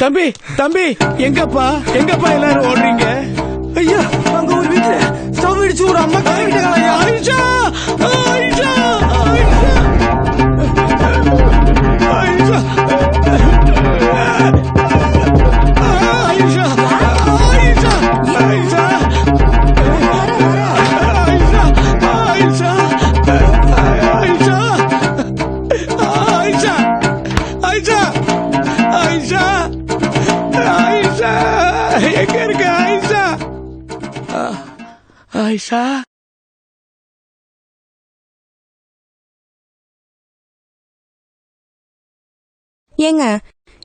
தம்பி தம்பி எங்கப்பா எங்கப்பா எல்லாரும் ஓடுறீங்க? ஐயா அங்க ஒரு வீட்டுல ஸ்டவ் இடிச்சு ஒரு அம்மா கலங்கிட்டாங்க ஐயா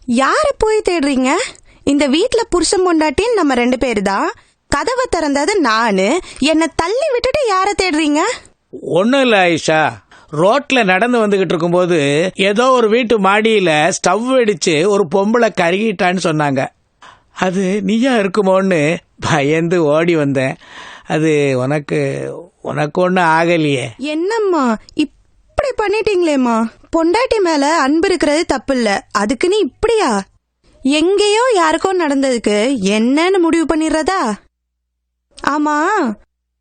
யார போய் தேடுறீங்க? இந்த வீட்ல புருஷன் பொண்டாட்டின்னு நம்ம ரெண்டு பேரு தான் கதவை திறந்தது நானு. என்னை தள்ளி விட்டுட்டு யார தேடுறீங்க? ஒன்றும் இல்லை ஆயிஷா. ரோட்ல நடந்து வந்துகிட்டு இருக்கும்போது ஏதோ ஒரு வீட்டு மாடியில ஸ்டவ் வெடிச்சு ஒரு பொம்பளை கருகிட்டான்னு சொன்னாங்க. அது நீயா இருக்குமோன்னு பயந்து ஓடி வந்தேன். அது உனக்கு உனக்கு ஒன்றும் ஆகலையே. என்னம்மா? இப்படி பண்ணிட்டீங்களேம்மா? பொண்டாட்டி மேல அன்பு இருக்கிறது தப்பு இல்ல அதுக்குன்னு இப்படியா? எங்கேயோ யாருக்கோ நடந்ததுக்கு என்னன்னு முடிவு பண்ணிடுறதா? ஆமா.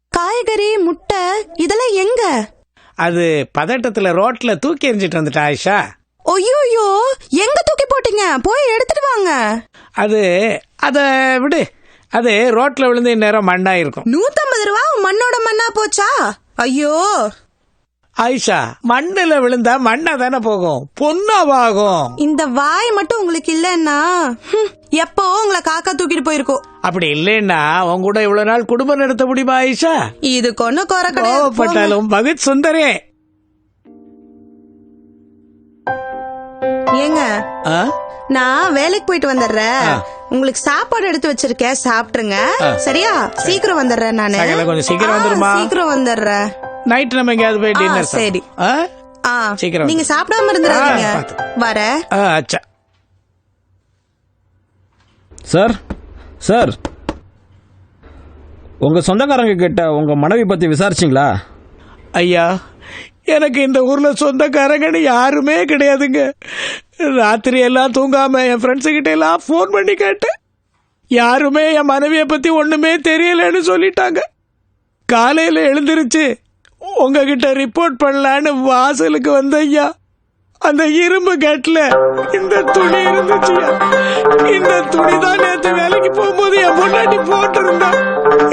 காய்கறி முட்டை இதெல்லாம் எங்க? அது பதட்டத்துல ரோட்ல தூக்கி எறிஞ்சிட்டு வந்துட்டா ஆயிஷா. ஐயோயோ எங்க தூக்கி போட்டீங்க? போய் எடுத்துட்டு வாங்க. அது அதை விடு. அது ரோட்ல விழுந்து இந்நேரம் மண்ணாயிருக்கும். நூத்தம்பது ரூபா மண்ணோட மண்ணா போச்சா? ஐயோ. ஆயிஷா மண்ணுல விழுந்தா மண்ணா தானே போகும். பொண்ணாவாகும். இந்த வாய் மட்டும் உங்களுக்கு இல்லைன்னா எப்போ உங்களை காக்கா தூக்கிட்டு போயிருக்கோம்? அப்படி இல்லைன்னா உன் கூட இவ்வளவு நாள் குடும்பம் நடத்த முடியுமா ஆயிஷா? இது கொன்ன குறை. கோவப்பட்டாலும் பகத் சுந்தரே. ஏங்க ஆ? நான் வேலைக்கு போயிட்டு வந்துடுறேன். உங்களுக்கு சாப்பாடு எடுத்து வச்சிருக்கேன் சாப்பிட்டுருங்க. சரியா? சீக்கிரம் வந்துடுறேன் நானு. கொஞ்சம் சீக்கிரம் ஆ, வந்துருமா? சீக்கிரம் வந்துடுறேன். நைட் நம்ம எங்கேயாவது போய் டின்னர் சரி. ஆ? ஆ சீக்கிரம் நீங்க சாப்பிடாம பார்த்து. வர. ஆ, அச்சா. Sir sir. உங்க சொந்தக்காரங்க கிட்ட உங்க மனைவி பத்தி விசாரிச்சிங்களா? ஐயா எனக்கு இந்த ஊர்ல சொந்தக்காரங்கன்னு யாருமே கிடையாதுங்க. ராத்திரி எல்லாம் தூங்காம என் ஃப்ரெண்ட்ஸு கிட்ட எல்லாம் ஃபோன் பண்ணி கேட்டேன். யாருமே என் மனைவியை பத்தி ஒண்ணுமே தெரியலன்னு சொல்லிட்டாங்க. காலையில எழுந்திருச்சு உங்ககிட்ட ரிப்போர்ட் பண்ணலான்னு வாசலுக்கு வந்த ஐயா அந்த இரும்பு கட்டில் இந்த துணி இருந்துச்சு இந்த துணி தான் நேற்று வேலைக்கு போகும்போது என் முன்னாடி போட்டிருந்தா.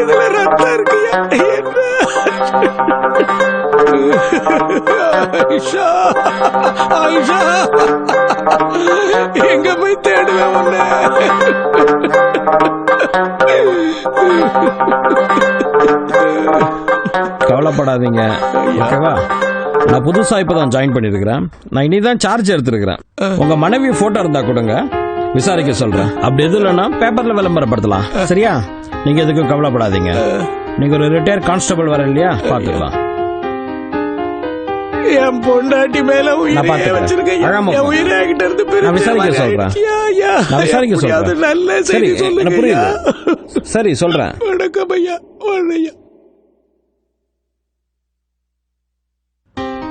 இதுல ரத்தம் இருக்குயா? என்ன? ஆயிஷா. எங்க போய் தேடுவேன் உன்ன? கவலைப்படாதீங்க ஓகேவா நான் புதுசா இப்பதான் ஜாயின் பண்ணிருக்கிறேன் நான் இனிதான் சார்ஜ் எடுத்திருக்கிறேன். உங்க மனைவி போட்டோ இருந்தா கொடுங்க. விசாரிக்க சொல்றேன். அப்படி எது இல்லைன்னா பேப்பர்ல விளம்பரப்படுத்தலாம். சரியா? நீங்க எதுக்கும் கவலைப்படாதீங்க. நீங்க ஒரு ரிட்டையர் கான்ஸ்டபிள் வர இல்லையா? பாத்துக்கலாம் என் பொண்டாட்டி மேல உயிரை. வச்சிருக்கேன். என். உயிரை என்கிட்ட இருந்து விசாரிக்க சொல்றேன். விசாரிக்க சொல்றேன். நல்ல சரி சொல்லுங்க. புரியுது? சரி சொல்றேன். வணக்கம் ஐயா. வணக்கம் ஐயா.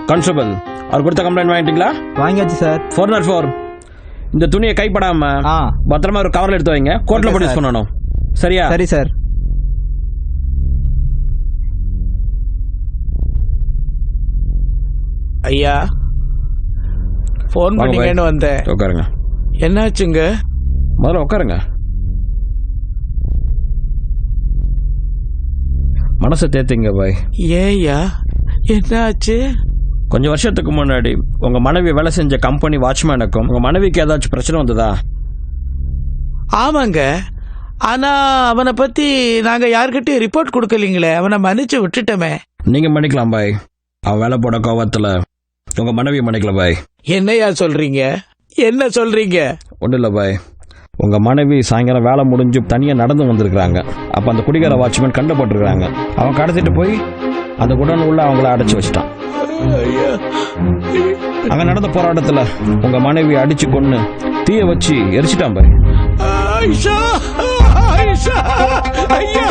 கான்ஸ்டபிள் அவர் கொடுத்த கம்ப்ளைண்ட் வாங்கிட்டீங்களா? வாங்கியாச்சு சார் ஃபோர் நாட் ஃபோர் இந்த துணியை கைப்படாம ஆ. பத்திரமா ஒரு கவர்ல எடுத்து வைங்க. கோர்ட்ல ப்ரொடியூஸ் sir. பண்ணணும் சரியா? சரி சார் ஐயா ஃபோன் பண்ணீங்கன்னு. வந்தேன். உட்காருங்க. என்னாச்சுங்க? முதல்ல உட்காருங்க. மனசை தேத்திங்க பாய். ஏய்யா என்னாச்சு? கொஞ்சம் வருஷத்துக்கு முன்னாடி உங்க மனைவி வேலை செஞ்ச கம்பெனி வாட்ச்மேனுக்கும் உங்க மனைவிக்கு ஏதாச்சும் பிரச்சனை வந்ததா? ஆமாங்க. ஆனா அவனை பத்தி நாங்க யார்கிட்டயும் ரிப்போர்ட் கொடுக்கலீங்களே. அவனை மன்னிச்சு விட்டுட்டோமே. நீங்க மன்னிக்கலாம் பாய். அவன் வேலை போட கோவத்துல உங்க மனைவி மன்னிக்கல பாய். என்னையா சொல்றீங்க? என்ன சொல்றீங்க? ஒன்றும் இல்லை பாய். உங்க மனைவி சாயங்காலம் வேலை முடிஞ்சு தனியா நடந்து வந்திருக்காங்க அப்ப அந்த குடிகார வாட்ச்மேன் கண்டுபட்டுருக்காங்க அவன் கடத்திட்டு போய் அந்த குடன் உள்ள அவங்கள அடைச்சு வச்சிட்டான். அங்க நடந்த போராட்டத்துல உங்க மனைவி அடிச்சு கொன்னு தீய வச்சு எரிச்சிட்டான் பாய். ஐயா.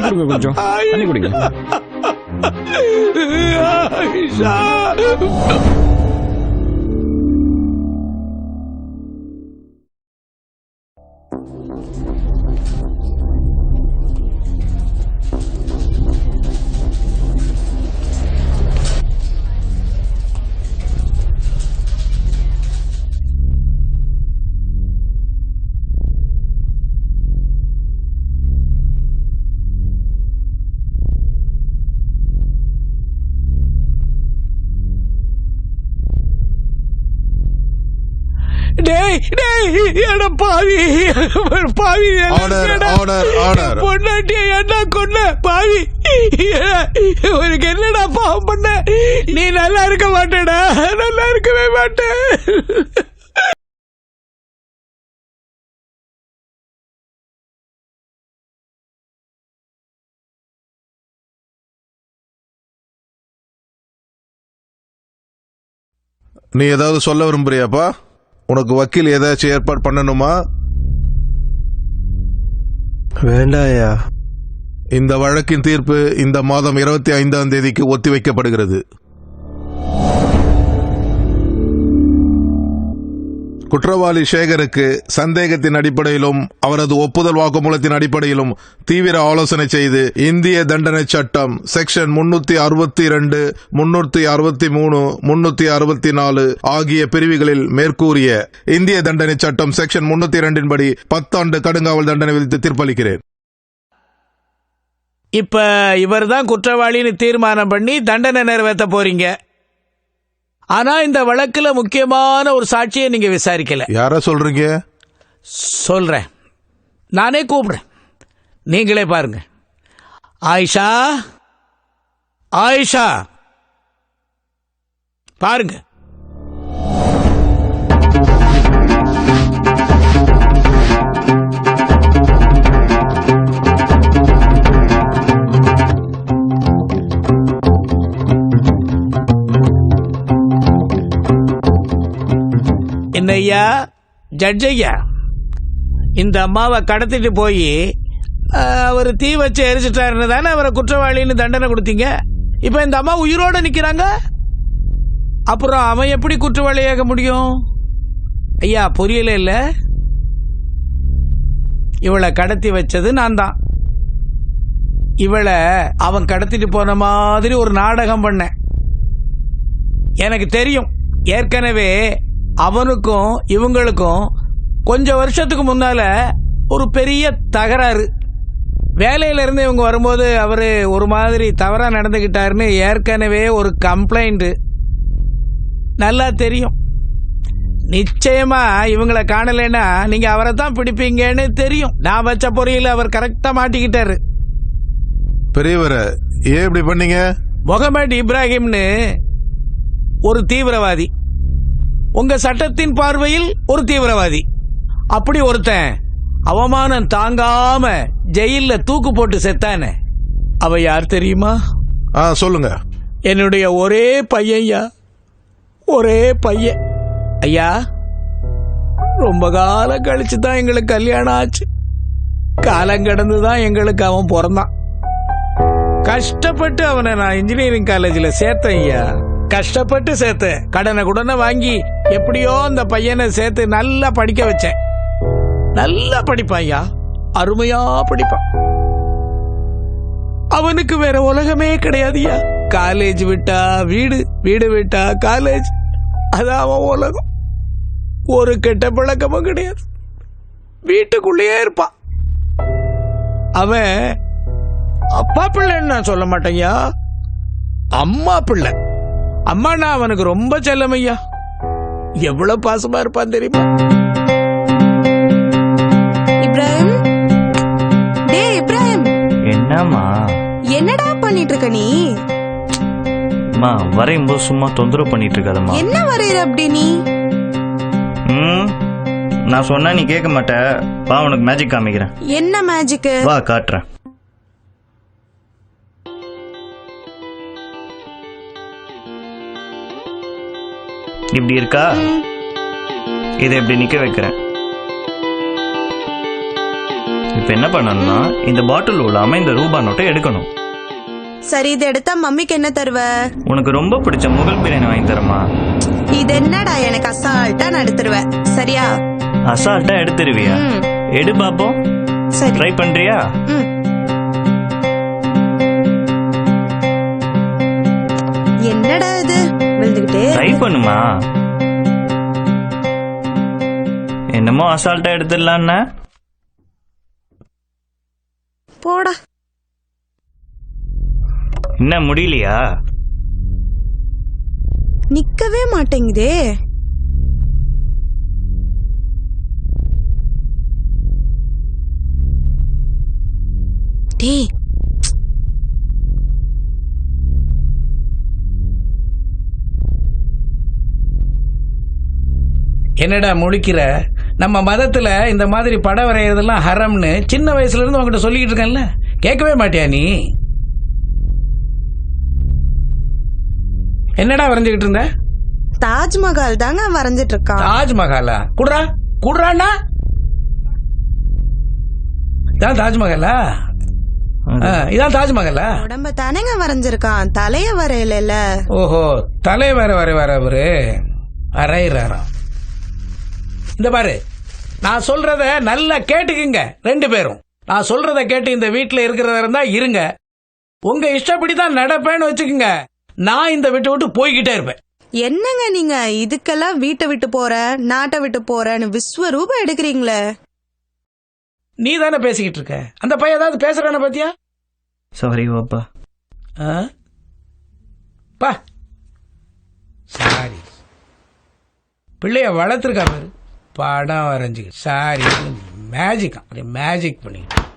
தண்ணி குடிங்க கொஞ்சம். தண்ணி குடிங்க ஆயிஷா டேய் டேய் எட பாவி பாவி Order, order, order. பொண்டாட்டிய என்ன கொன்ன பாவி உனக்கு என்னடா பாவம் பண்ண நீ நல்லா இருக்க மாட்டேடா நல்லா இருக்கவே மாட்டே நீ ஏதாவது சொல்ல விரும்புறியாப்பா உனக்கு வக்கீல் ஏதாச்சும் ஏற்பாடு பண்ணணுமா? வேண்டாயா இந்த வழக்கின் தீர்ப்பு இந்த மாதம் இருபத்தி ஐந்தாம் தேதிக்கு ஒத்திவைக்கப்படுகிறது. குற்றவாளி சேகருக்கு சந்தேகத்தின் அடிப்படையிலும் அவரது ஒப்புதல் வாக்குமூலத்தின் அடிப்படையிலும் தீவிர ஆலோசனை செய்து இந்திய தண்டனை சட்டம் செக்ஷன் முன்னூத்தி அறுபத்தி இரண்டு முன்னூத்தி அறுபத்தி மூணு முன்னூத்தி அறுபத்தி நாலு ஆகிய பிரிவுகளில் மேற்கூறிய இந்திய தண்டனை சட்டம் செக்ஷன் முன்னூத்தி இரண்டின் படி பத்தாண்டு கடுங்காவல் தண்டனை விதித்து தீர்ப்பளிக்கிறேன். இப்ப இவர்தான் குற்றவாளின்னு தீர்மானம் பண்ணி தண்டனை நிறைவேற்ற போறீங்க. ஆனா இந்த வழக்குல முக்கியமான ஒரு சாட்சியை நீங்க விசாரிக்கல. யார சொல்றீங்க? சொல்றேன். நானே கூப்பிடுறேன். நீங்களே பாருங்க. ஆயிஷா? ஆயிஷா? பாருங்க. என்ன ஐயா? இந்த அம்மாவை கடத்திட்டு போய் அவர் தீ வச்சு எரிச்சிட்டாருன்னு தானே அவரை குற்றவாளின்னு தண்டனை கொடுத்தீங்க? இப்போ இந்த அம்மா உயிரோடு நிற்கிறாங்க அப்புறம் அவன் எப்படி குற்றவாளியாக முடியும்? ஐயா புரியல இல்லை? இவளை கடத்தி வச்சது நான் தான். இவளை அவன் கடத்திட்டு போன மாதிரி ஒரு நாடகம் பண்ணேன். எனக்கு தெரியும். ஏற்கனவே அவனுக்கும் இவங்களுக்கும் கொஞ்சம் வருஷத்துக்கு முன்னால ஒரு பெரிய தகராறு. வேலையில இருந்து இவங்க வரும்போது அவரு ஒரு மாதிரி தவறா நடந்துகிட்டாருன்னு ஏற்கனவே ஒரு கம்ப்ளைண்ட் நல்லா தெரியும். நிச்சயமா இவங்கள காணலைன்னா நீங்க அவரை தான் பிடிப்பீங்கன்னு தெரியும். நான் வச்ச பொறியில அவர் கரெக்டா மாட்டிக்கிட்டாரு. பெரியவரை ஏன் இப்படி பண்ணீங்க? முகமது இப்ராஹிம்னு ஒரு தீவிரவாதி. உங்க சட்டத்தின் பார்வையில் ஒரு தீவிரவாதி. அப்படி ஒருத்தன் அவமானம் தாங்காம ஜெயில்ல தூக்கு போட்டு செத்தானே. அவ யார் தெரியுமா? ஆ சொல்லுங்க. என்னுடைய ஒரே பையன்யா ஒரே பையன். ஐயா ரொம்ப காலம் கழிச்சு தான் எங்களுக்கு கல்யாணம் ஆச்சு. காலம் கடந்து தான் எங்களுக்கு அவன் பிறந்தான். கஷ்டப்பட்டு அவனை நான் இன்ஜினியரிங் காலேஜில் சேர்த்தேன் ஐயா. கஷ்டப்பட்டு சேர்த்து கடனை குடனை வாங்கி எப்படியோ அந்த பையனை சேர்த்து நல்லா படிக்க வச்சேன். நல்லா படிப்பான் ஐயா. அருமையா படிப்பான். அவனுக்கு வேற உலகமே கிடையாதுயா காலேஜ் விட்டா வீடு வீடு விட்டா காலேஜ் அதான் அவன் உலகம். ஒரு கெட்ட பழக்கமும் கிடையாது. வீட்டுக்குள்ளேயே இருப்பான். அவன் அப்பா பிள்ளைன்னு நான் சொல்ல மாட்டேங்கயா அம்மா பிள்ளை. அம்மானா அவனுக்கு ரொம்ப செல்லமையா எவ்வளவு பாசமா இருப்பான் தெரியுமா? இப்ராஹிம்? டேய் இப்ராஹிம். என்னம்மா? என்னடா பண்ணிட்டு இருக்க நீ? அம்மா வரையும்போது சும்மா தொந்தரவு பண்ணிட்டு இருக்காதம்மா என்ன வரையற அப்படி நீ? ம்? நான் சொன்னா நீ கேட்க மாட்ட. வா உனக்கு மேஜிக் காமிக்கிறேன். என்ன மேஜிக் வா காட்டுறேன். இப்படி இருக்கா? இதை இப்படி நிக்க வைக்கிறேன். இப்போ என்ன பண்ணணும்னா இந்த பாட்டில் உள்ளாம இந்த ரூபா நோட்டை எடுக்கணும். சரி இதை எடுத்தா மம்மிக்கு என்ன தருவ? உனக்கு ரொம்ப பிடிச்ச முகல் பிரியாணி வாங்கி தரமா? இது என்னடா எனக்கு அசால்ட்டா நான் எடுத்துருவேன் சரியா? அசால்ட்டா எடுத்துருவியா. எடு பாப்போம். சரி. ட்ரை பண்றியா? ம். விழுந்துகிட்டே ட்ரை பண்ணுமா? என்னமோ அசால்ட்டா எடுத்துடலான்னா. போடா. என்ன முடியலையா? நிக்கவே மாட்டேங்குதே. டேய் என்னடா முழிக்கிற? நம்ம மதத்துல இந்த மாதிரி படம் வரைகிறதெல்லாம் ஹரம்னு சின்ன வயசுல இருந்து உங்ககிட்ட சொல்லிக்கிட்டு இருக்கேன்ல. கேட்கவே மாட்டியா நீ? என்னடா வரைஞ்சுக்கிட்டு இருந்த? தாஜ்மஹால் தாங்க வரைஞ்சிட்டு இருக்கான் தாஜ்மஹாலா? குடுறா? குடுறான்னா? இதான் தாஜ்மஹாலா? ஆ, இதான் தாஜ்மஹாலா? உடம்ப தானேங்க வரைஞ்சிருக்கான். தலைய வரையல ஓஹோ தலை வேற வர வர அவரு. அரைறாராம் இந்த பாரு. நான் சொல்றத நல்லா கேட்டுக்குங்க ரெண்டு பேரும். நான் சொல்றத கேட்டு இந்த வீட்டுல இருக்கிறதா இருந்தா இருங்க. உங்க இஷ்டப்படி தான் நடப்பேன்னு வச்சுக்கோங்க. நான் இந்த வீட்டை விட்டு போய்கிட்டே இருப்பேன். என்னங்க நீங்க இதுக்கெல்லாம் வீட்டை விட்டு போற நாட்டை விட்டு போறன்னு விஸ்வரூபம் எடுக்கிறீங்களே? நீ தானே பேசிக்கிட்டு இருக்க. அந்த பையன் ஏதாவது பேசுறான பாத்தியா? சாரி பாப்பா? பா. சாரி பிள்ளைய வளர்த்துருக்கா பாரு. படம் வரைஞ்சி சாரி மேஜிக்கா அப்படியே மேஜிக் பண்ணிக்கிட்டு.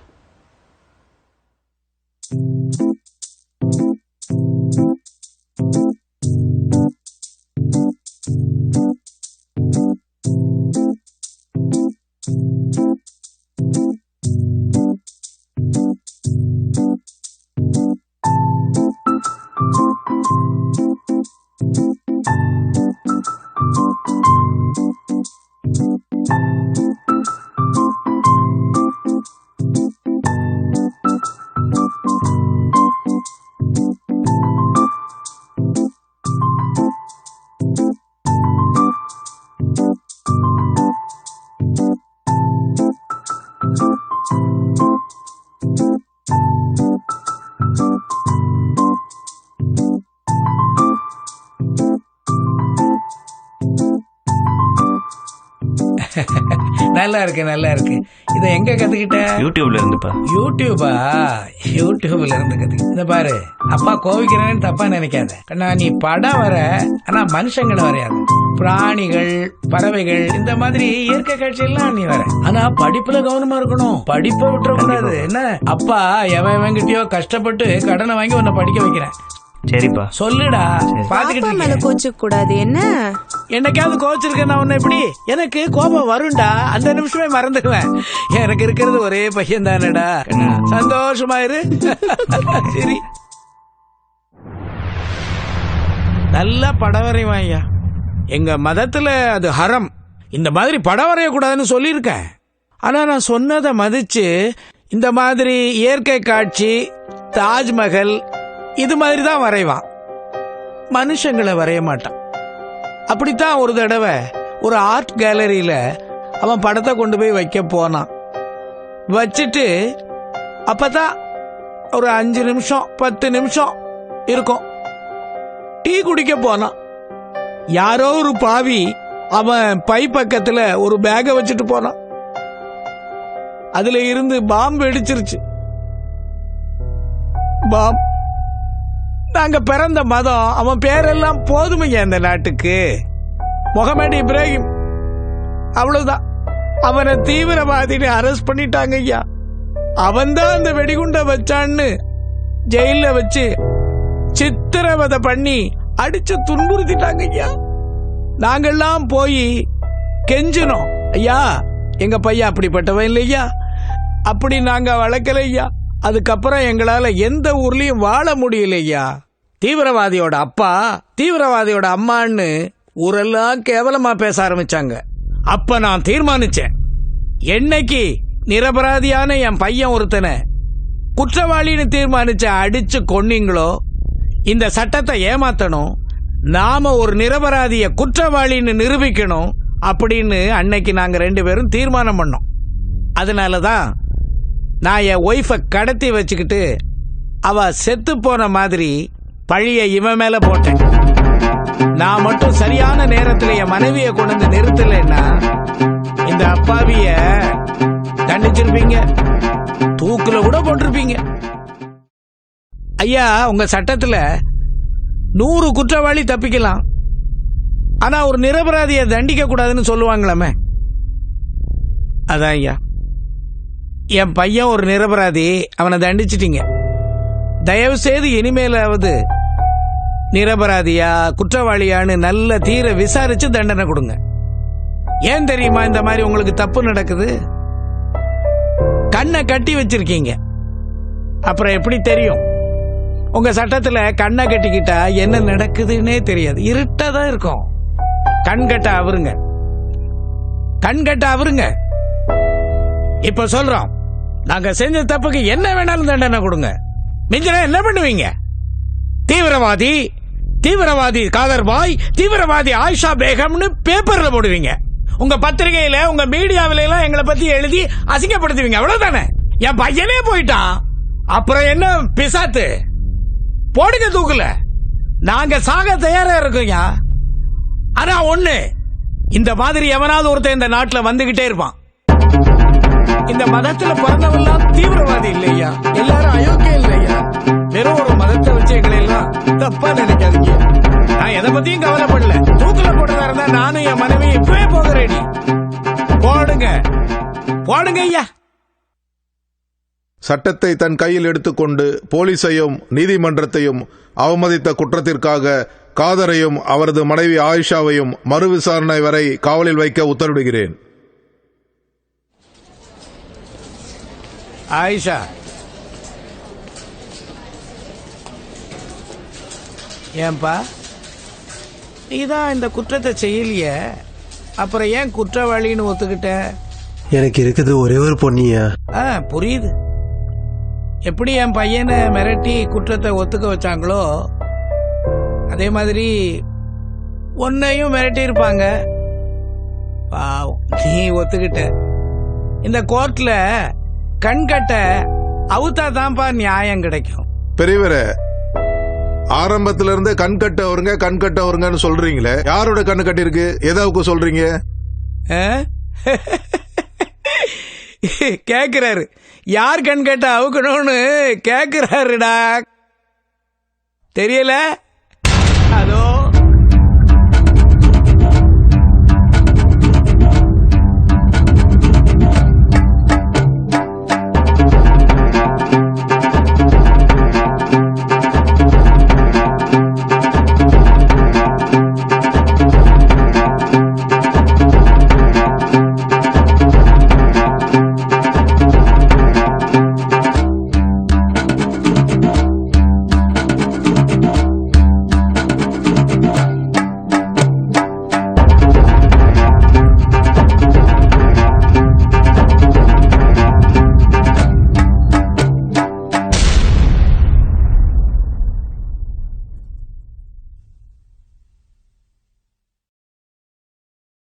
நல்லா இருக்கு நல்லா இருக்கு. இதை எங்க கத்துக்கிட்ட? யூடியூப்ல இருந்துப்பா. யூடியூபா? யூடியூப்ல இருந்து கத்துக்க இந்த பாரு அப்பா கோவிக்கிறேன்னு தப்பா நினைக்காத. கண்ணா நீ படம் வர ஆனா மனுஷங்களை வரையாது. பிராணிகள் பறவைகள் இந்த மாதிரி இயற்கை காட்சியெல்லாம் நீ வர. ஆனா படிப்புல கவனமா இருக்கணும். படிப்பை விட்டுறக்கூடாது என்ன? அப்பா எவன் எவன்கிட்டயோ கஷ்டப்பட்டு கடனை வாங்கி உன்னை படிக்க வைக்கிறேன். சரிப்பா. சொல்லுடா. பாத்துக்கிட்டு பாப்பா மேல இருக்கேன். கோச்சுக்க கூடாது என்ன? என்னைக்காவது கோச்சிருக்கேன் நான் உன்னை எப்படி எனக்கு கோபம் வரும்டா. அந்த நிமிஷமே மறந்துடுவேன். எனக்கு இருக்கிறது ஒரே பையன் தானடா சந்தோஷமா இரு. சரி. நல்லா படம் வரைவான் ஐயா. எங்க மதத்துல அது ஹரம். இந்த மாதிரி படம் வரையக்கூடாதுன்னு சொல்லியிருக்கேன். ஆனா நான் சொன்னதை மதிச்சு இந்த மாதிரி இயற்கை காட்சி தாஜ்மஹல் இது மாதிரி தான் வரைவான் மனுஷங்களை வரைய மாட்டான். அப்படித்தான் ஒரு தடவை ஒரு ஆர்ட் கேலரியில் அவன் படத்தை கொண்டு போய் வைக்க போனான். வச்சுட்டு அப்பதான் ஒரு அஞ்சு நிமிஷம் பத்து நிமிஷம் இருக்கும். டீ குடிக்க போனான். யாரோ ஒரு பாவி அவன் பை பக்கத்துல ஒரு பேகை வச்சுட்டு போனான். அதுல இருந்து பாம்பு வெடிச்சிருச்சு. பாம்பு நாங்க பிறந்த மதம் அவன் பேரெல்லாம் போதுமைங்க அந்த நாட்டுக்கு. முகமது இப்ராஹிம் அவ்வளவுதான். அவனை தீவிரவாதின்னு அரெஸ்ட் பண்ணிட்டாங்க ஐயா. அவன்தான் அந்த வெடிகுண்டை வச்சான்னு ஜெயில வச்சு சித்திரவதை பண்ணி அடிச்சு துன்புறுத்திட்டாங்க ஐயா. நாங்கெல்லாம் போய் கெஞ்சினோம். ஐயா எங்க பையன் அப்படிப்பட்டவன் இல்லையா? அப்படி நாங்க வளர்க்கல ஐயா. அதுக்கப்புறம் எங்களால் எந்த ஊர்லேயும் வாழ முடியலையா? தீவிரவாதியோட அப்பா தீவிரவாதியோட அம்மான்னு ஊரெல்லாம் கேவலமாக பேச ஆரம்பித்தாங்க அப்போ நான் தீர்மானிச்சேன். என்னைக்கு நிரபராதியான என் பையன் ஒருத்தனை குற்றவாளின்னு தீர்மானித்த அடித்து கொன்னீங்களோ இந்த சட்டத்தை ஏமாத்தணும் நாம் ஒரு நிரபராதியை குற்றவாளின்னு நிரூபிக்கணும் அப்படின்னு அன்னைக்கு நாங்கள் ரெண்டு பேரும் தீர்மானம் பண்ணோம். அதனால தான் நான் என் ஒய்ஃபை கடத்தி வச்சுக்கிட்டு அவ செத்து போன மாதிரி பழிய இவன் மேல போட்டேன். நான் மட்டும் சரியான நேரத்தில் என் மனைவியை கொண்டு வந்து நிறுத்தலைன்னா இந்த அப்பாவிய தண்டிச்சிருப்பீங்க. தூக்கில் கூட போட்டிருப்பீங்க. ஐயா உங்க சட்டத்தில் நூறு குற்றவாளி தப்பிக்கலாம். ஆனால் ஒரு நிரபராதியை தண்டிக்க கூடாதுன்னு சொல்லுவாங்களாமே? அதான் ஐயா. என் பையன் ஒரு நிரபராதி. அவனை தண்டிச்சிட்டீங்க. தயவு செய்து இனிமேலாவது நிரபராதியா குற்றவாளியான்னு நல்ல தீர விசாரிச்சு தண்டனை கொடுங்க. ஏன் தெரியுமா இந்த மாதிரி உங்களுக்கு தப்பு நடக்குது? கண்ணை கட்டி வச்சிருக்கீங்க. அப்புறம் எப்படி தெரியும்? உங்க சட்டத்துல கண்ணை கட்டிக்கிட்டா என்ன நடக்குதுன்னே தெரியாது. இருட்டா தான் இருக்கும். கண் கட்ட அவருங்க. கண் கட்ட அவருங்க. இப்ப சொல்றோம். நாங்க செஞ்ச தப்புக்கு என்ன வேணாலும் தண்டனை கொடுங்க. மிஞ்சனா என்ன பண்ணுவீங்க? தீவிரவாதி தீவிரவாதி காதர் பாய் தீவிரவாதி ஆயிஷா பேகம்னு பேப்பர்ல போடுவீங்க. உங்க பத்திரிகையில உங்க மீடியாவில எல்லாம் எங்களை பத்தி எழுதி அசிங்கப்படுத்துவீங்க. அவ்வளவுதானே? என் பையனே போயிட்டான். அப்புறம் என்ன பிசாத்து? போடுங்க தூக்குல. நாங்க சாக தயாரா இருக்கோங்க ஆனா ஒண்ணு இந்த மாதிரி எவனாவது ஒருத்தன் இந்த நாட்டுல வந்துகிட்டே இருப்பான். இந்த மதத்துல பிறந்தவெல்லாம் தீவிரவாதி இல்லையா? எல்லாரும் அயோக்கியம் இல்லையா? வெறும் ஒரு மதத்தை வச்சு எங்களை எல்லாம் தப்பா நினைக்காதீங்க. நான் எதை பத்தியும் கவலைப்படல. தூக்கல போட்டதா இருந்தா நானும் என் மனைவி இப்பவே போக ரெடி போடுங்க. போடுங்க ஐயா. சட்டத்தை தன் கையில் எடுத்துக்கொண்டு போலீஸையும் நீதிமன்றத்தையும் அவமதித்த குற்றத்திற்காக காதரையும் அவரது மனைவி ஆயிஷாவையும் மறு விசாரணை வரை காவலில் வைக்க உத்தரவிடுகிறேன். ஆயிஷா ஏன்பா? நீதான் இந்த குற்றத்தை செய்யலையே. அப்புறம் ஏன் குற்றவாளின்னு ஒத்துக்கிட்ட? எனக்கு இருக்குது ஒரே ஒரு பொண்ணியா ஆ புரியுது. எப்படி என் பையனை மிரட்டி குற்றத்தை ஒத்துக்க வச்சாங்களோ அதே மாதிரி உன்னையும் மிரட்டி இருப்பாங்க பாவம், நீ ஒத்துக்கிட்ட. இந்த கோர்ட்ல கண் கட்ட அவுத்தா தான்ப்பா நியாயம் கிடைக்கும். பெரியவரே ஆரம்பத்துல இருந்தே கண் கட்டவருங்க கண் கட்டவருங்கன்னு சொல்றீங்களே யாரோட கண்ணு கட்டிருக்கு எதாவுக்கு சொல்றீங்க? கேக்குறாரு. யார் கண் கட்ட அவுக்கணும்னு கேக்குறாருடா. தெரியல? அதோ